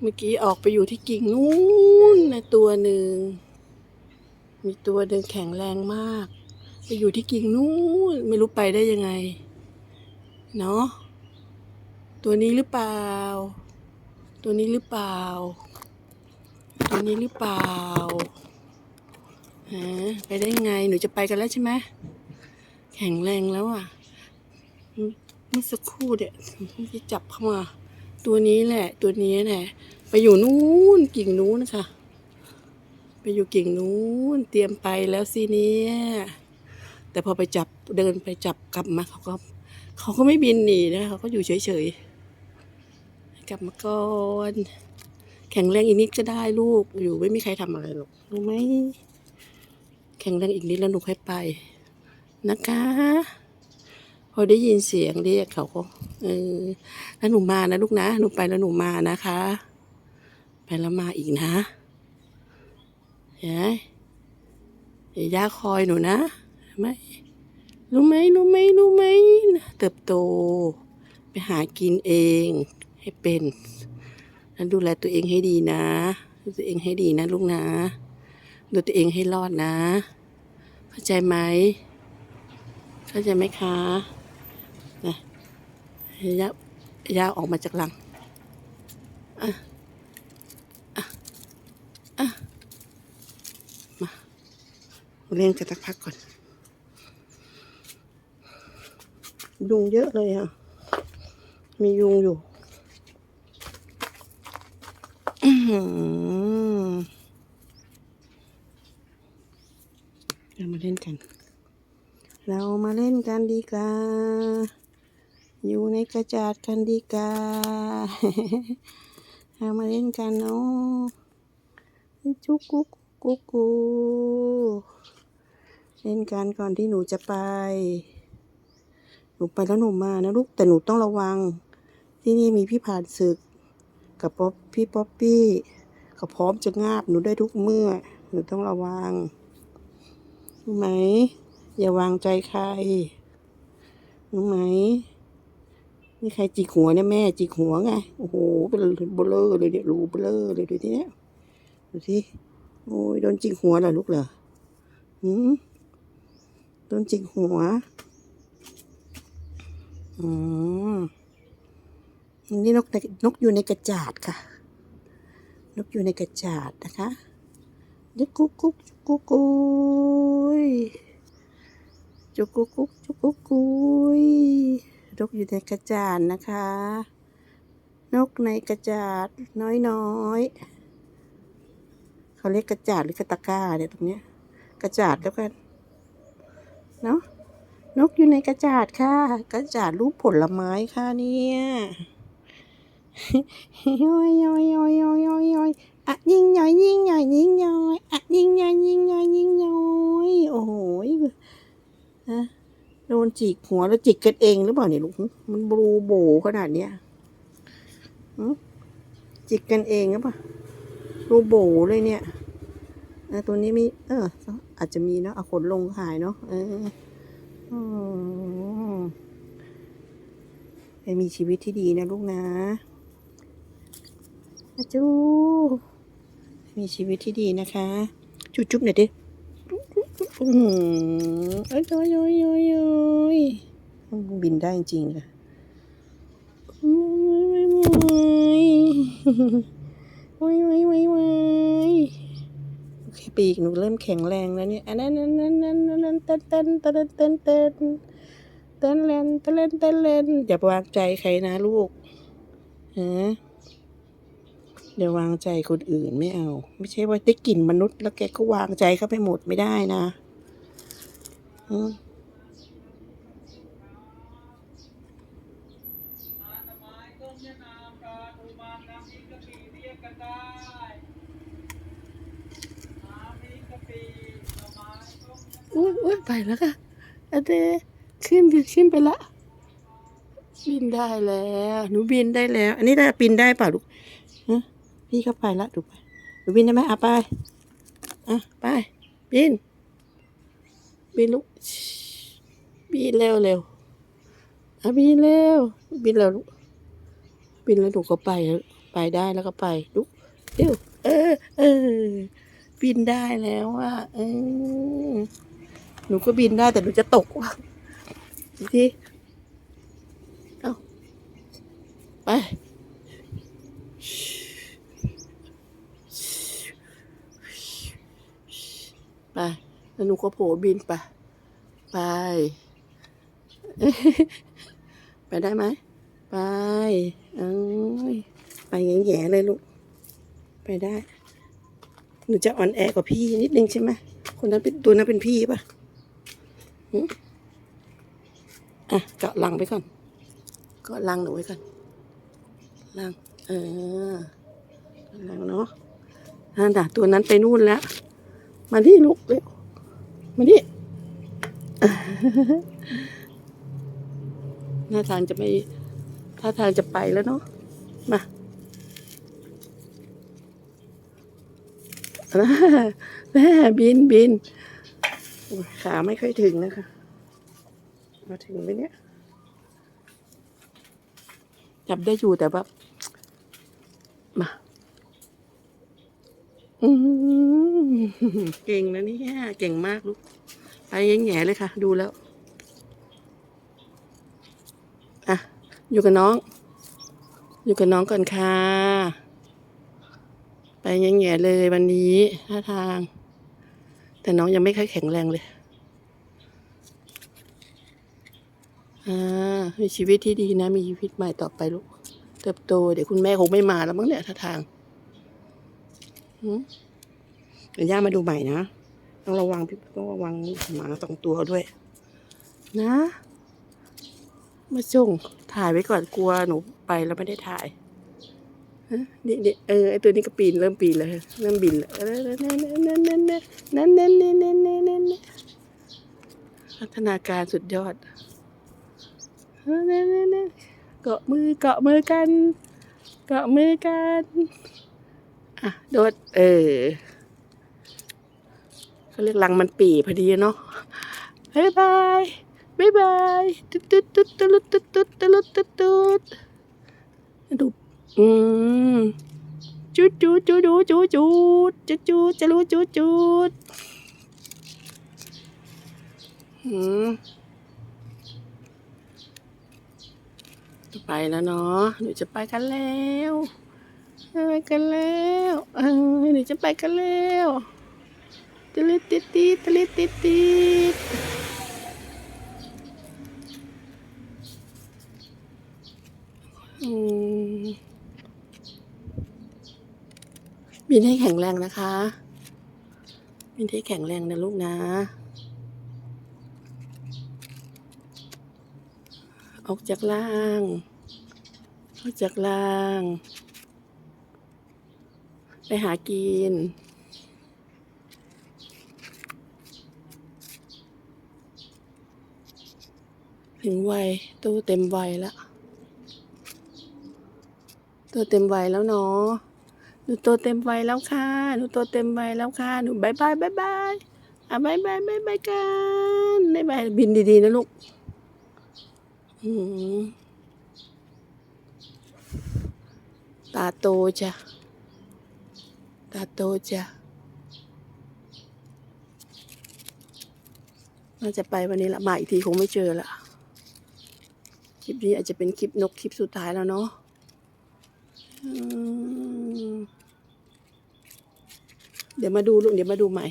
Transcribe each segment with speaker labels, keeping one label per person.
Speaker 1: เมื่อกี้ออกไปอยู่ที่กิ่งนู้นนะตัวหนึ่ง มีตัวเดินแข็งแรงมาก ไปอยู่ที่กิ่งนู้นไม่รู้ไปได้ยังไง เนาะตัวนี้หรือเปล่า ตัวนี้หรือเปล่า ตัวนี้หรือเปล่าฮะไปได้ยังไงหนูจะไปกันแล้วใช่ไหมแข็งแรงแล้วอะเมื่อสักครู่เดี๋ยวที่จับเข้ามา ตัวนี้แหละ ตัวนี้แหละ ไปอยู่นู้นกิ่งนู้นนะคะไปอยู่กิ่งนู้นเตรียมไปแล้วสิเนี่ยแต่พอไปจับเดินไปจับกลับมาเขาก็เขาก็ไม่บินหนีนะเขาก็อยู่เฉยๆกลับมาก่อนแข็งแรงอีกนิดก็ได้ลูกอยู่ไม่มีใครทำอะไรหรอกรู้ไหมแข็งแรงอีกนิดแล้วหนูค่อยไปนะคะ พอได้ยินเสียงเรียกเขาก็เออแล้วหนูมานะลูกนะ หนูไปแล้วหนูมานะคะ ไปแล้วมาอีกนะเฮ้ยเดี๋ยวย่าคอยหนูนะไหมรู้ไหมรู้ไหมรู้ไหมเติบโต ไปหากินเอง ให้เป็นแล้วดูแลตัวเองให้ดีนะดูตัวเองให้ดีนะลูกนะ ดูตัวเองให้รอดนะ เข้าใจไหมเข้าใจไหมคะ นะย่าย่าออกมาจากหลังอะอะอะมาเล่นกันสักพักก่อน ยุงเยอะเลยอะ มียุงอยู่เรามาเล่นกัน เรามาเล่นกันดีกว่า อยู่ในกระจาดกันดีกาเรามาเล่นกันเนาะจุกกุ๊กกุ๊กกูเล่นกันก่อนที่หนูจะไป หนูไปแล้วหนูมานะลูก แต่หนูต้องระวัง ที่นี่มีพี่ผ่านศึก กับป๊อปพี่ป๊อปปี้เขาพร้อมจะงาบหนูได้ทุกเมื่อ หนูต้องระวังรู้ไหม อย่าวางใจใครรู้ไหม นี่ใครจิกหัวเนี่ยแม่จิกหัวไง โอ้โห เป็นเบลเลอร์เลยเนี่ยรูเบลเลอร์เลยดูทีเนี้ยดูสิโอ้ยโดนจิกหัวเหรอลูกเหรอหืมโดนจิกหัวอืมนี่นกนกอยู่ในกระจาดค่ะ นกอยู่ในกระจาดนะคะนี่กุ๊กกุ๊กกุ๊กกุ๊ยจุกกุ๊กกุ๊กจุกกุ๊กกุ๊ย นกอยู่ในกระจาดนะคะ นกในกระจาดน้อยน้อยๆเขาเรียกกระจาดหรือกระตะกร้าเนี่ยตรงเนี้ย กระจาดแล้วกันเนาะนกอยู่ในกระจาดค่ะ กระจาดรูปผลไม้ค่ะเนี่ยย้อยย้อยย้อยย้อยย้อยย้อยอะยิงย้อยยิงย้อยยิงย้อยอะยิงย้อยยิงย้อยยิงย้อยโอ้โหฮะ โดนจิกหัวแล้วจิกกันเองหรือเปล่าเนี่ยลูกมันบลูโบขนาดเนี้ยจิกกันเองหรือเปล่ารูโบเลยเนี่ยอะตัวนี้มี เออ อาจจะมีเนาะเอาขนลงขายเนาะเอออืมให้มีชีวิตที่ดีนะลูกนะจูให้มีชีวิตที่ดีนะคะ จุ๊บจุ๊บหน่อยดิ อืมเอ้ยโอ้ยโอ้ยโอ้ยโอ้ยบินได้จริงๆเลยโอ้ยโอ้ยโอ้ยโอ้ยโอ้ยโอเคปีกหนูเริ่มแข็งแรงแล้วเนี่ยอันนั้นนั่นนั่นนั่นนั่นเต้นเต้นเต้นเต้นเต้นเต้นเล่นเต้นเล่นเต้นเล่นอย่าวางใจใครนะลูกฮะเดี๋ยววางใจคนอื่นไม่เอา ไม่ใช่ว่าได้กลิ่นมนุษย์แล้วแกก็วางใจเขาไปหมดไม่ได้นะ อุ้ยอุ้ยไปแล้วค่ะอเดขึ้นขึ้นไปละ บินได้แล้วหนูบินได้แล้ว อันนี้ได้บินได้เปล่าลูกฮะพี่เข้าไปละดูไปหนูบินได้ไหมอะไปอะไปบิน บินลูกบินเร็วเร็วอะบินเร็วบินแล้วลูกบินแล้วหนูก็ไปแล้วไปได้แล้วก็ไปลุกเร็วเออเออบินได้แล้วอะเออหนูก็บินได้แต่หนูจะตกว่ะทีเอาไป ไป แล้วหนูก็โผบินไป ไป ไปได้ไหม ไปเอ้ยไปแง่ๆเลยลูก ไปได้ หนูจะอ่อนแอกว่าพี่นิดนึงใช่ไหม คนนั้นเป็นตัวนั้นเป็นพี่ป่ะอะเกาะลังไปก่อน เกาะลังหนูไว้ก่อน ลัง เออ ลังเนาะนั่นน่ะตัวนั้นไปนู่นแล้ว มาที่ลูกเร็ว มานี่หน้าทางจะไม่ท่าทางจะไปแล้วเนาะ มาแม่บินบินโอ้ยขาไม่ค่อยถึงนะคะ มาถึงไหมเนี่ย จับได้อยู่แต่แบบมาอืม เก่งนะเนี่ยเก่งมากลูก ไปแง่เลยค่ะ ดูแล้ว อะ อยู่กับน้อง อยู่กับน้องก่อนค่ะ ไปแง่เลยวันนี้ท่าทาง แต่น้องยังไม่ค่อยแข็งแรงเลย อ่า มีชีวิตที่ดีนะ มีชีวิตใหม่ต่อไปลูก เติบโต เดี๋ยวคุณแม่คงไม่มาแล้วมั้งเนี่ยท่าทาง เดี๋ยวย่ามาดูใหม่นะ ต้องระวังพี่ต้องระวังหมาสองตัวด้วย นะ มาส่งถ่ายไว้ก่อนกลัวหนูไปแล้วไม่ได้ถ่ายฮะนี่นี่เออไอตัวนี้ก็ปีนเริ่มปีนเลยเริ่มบินแล้วนั่นนั่นนั่นนั่นนั่นนั่นนั่นนั่นนั่นนั่นพัฒนาการสุดยอดนั่นนั่นนั่นเกาะมือเกาะมือกัน เกาะมือกัน อะโดดเออเขาเรียกรังมันปีพอดีเนาะบายบายบายบายตุ๊ดตุ๊ดตุ๊ดตุ๊ดตุ๊ดตุ๊ดตุ๊ดตุ๊ดตุ๊ดดูอืมจูดจูดจูดจูดจูดจูดจูดจะรู้จูดจูดอืมจะไปแล้วเนาะหนูจะไปกันแล้ว ไปกันแล้วเออหนูจะไปกันแล้วตะลิดติดติดตะลิดติดติดอืมบินให้แข็งแรงนะคะบินให้แข็งแรงนะลูกนะออกจากล่างออกจากล่าง ไปหากิน ถึงวัยตู้เต็มวัยแล้วตัวเต็มวัยแล้วเนาะหนูโตเต็มวัยแล้วค่ะ หนูโตเต็มวัยแล้วค่ะ หนูบายบายบายบายอะบายบายบายบายกันบายบายบินดีๆนะลูกตาโตจ้ะ ตาโตจ้ะน่าจะไปวันนี้ละมาอีกทีคงไม่เจอละคลิปนี้อาจจะเป็นคลิปนกคลิปสุดท้ายแล้วเนาะเดี๋ยวมาดูลูกเดี๋ยวมาดูใหม่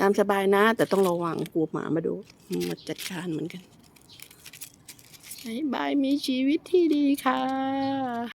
Speaker 1: ตามสบายนะ แต่ต้องระวังกลัวหมามาดูมาจัดการเหมือนกันบายมีชีวิตที่ดีค่ะ